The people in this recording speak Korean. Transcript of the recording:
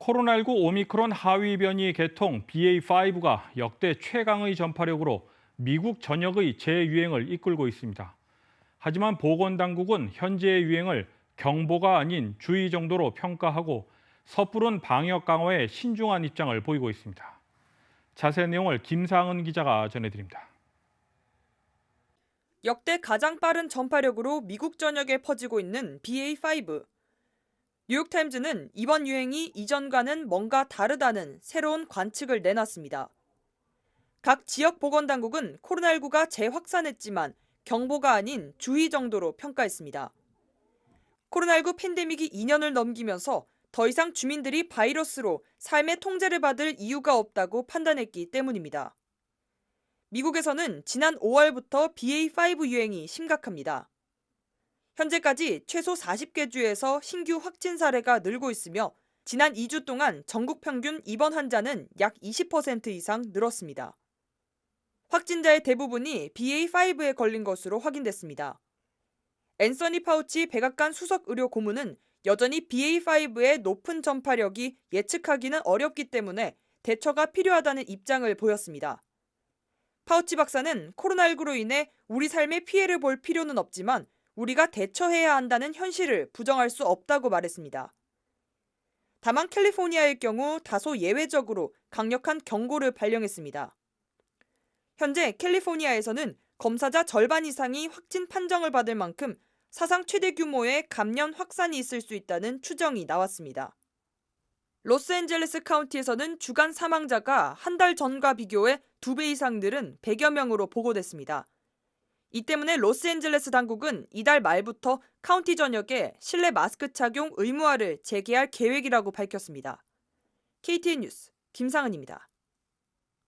코로나19 오미크론 하위 변이 계통 BA5가 역대 최강의 전파력으로 미국 전역의 재유행을 이끌고 있습니다. 하지만 보건당국은 현재의 유행을 경보가 아닌 주의 정도로 평가하고 섣부른 방역 강화에 신중한 입장을 보이고 있습니다. 자세한 내용을 김상은 기자가 전해드립니다. 역대 가장 빠른 전파력으로 미국 전역에 퍼지고 있는 BA5. 뉴욕타임즈는 이번 유행이 이전과는 뭔가 다르다는 새로운 관측을 내놨습니다. 각 지역 보건당국은 코로나19가 재확산했지만 경보가 아닌 주의 정도로 평가했습니다. 코로나19 팬데믹이 2년을 넘기면서 더 이상 주민들이 바이러스로 삶의 통제를 받을 이유가 없다고 판단했기 때문입니다. 미국에서는 지난 5월부터 BA5 유행이 심각합니다. 현재까지 최소 40개 주에서 신규 확진 사례가 늘고 있으며 지난 2주 동안 전국 평균 입원 환자는 약 20% 이상 늘었습니다. 확진자의 대부분이 BA5에 걸린 것으로 확인됐습니다. 앤서니 파우치 백악관 수석 의료 고문은 여전히 BA5의 높은 전파력이 예측하기는 어렵기 때문에 대처가 필요하다는 입장을 보였습니다. 파우치 박사는 코로나19로 인해 우리 삶에 피해를 볼 필요는 없지만 우리가 대처해야 한다는 현실을 부정할 수 없다고 말했습니다. 다만 캘리포니아의 경우 다소 예외적으로 강력한 경고를 발령했습니다. 현재 캘리포니아에서는 검사자 절반 이상이 확진 판정을 받을 만큼 사상 최대 규모의 감염 확산이 있을 수 있다는 추정이 나왔습니다. 로스앤젤레스 카운티에서는 주간 사망자가 한 달 전과 비교해 두 배 이상 늘은 100여 명으로 보고됐습니다. 이 때문에 로스앤젤레스 당국은 이달 말부터 카운티 전역에 실내 마스크 착용 의무화를 재개할 계획이라고 밝혔습니다. KTN 뉴스 김상은입니다.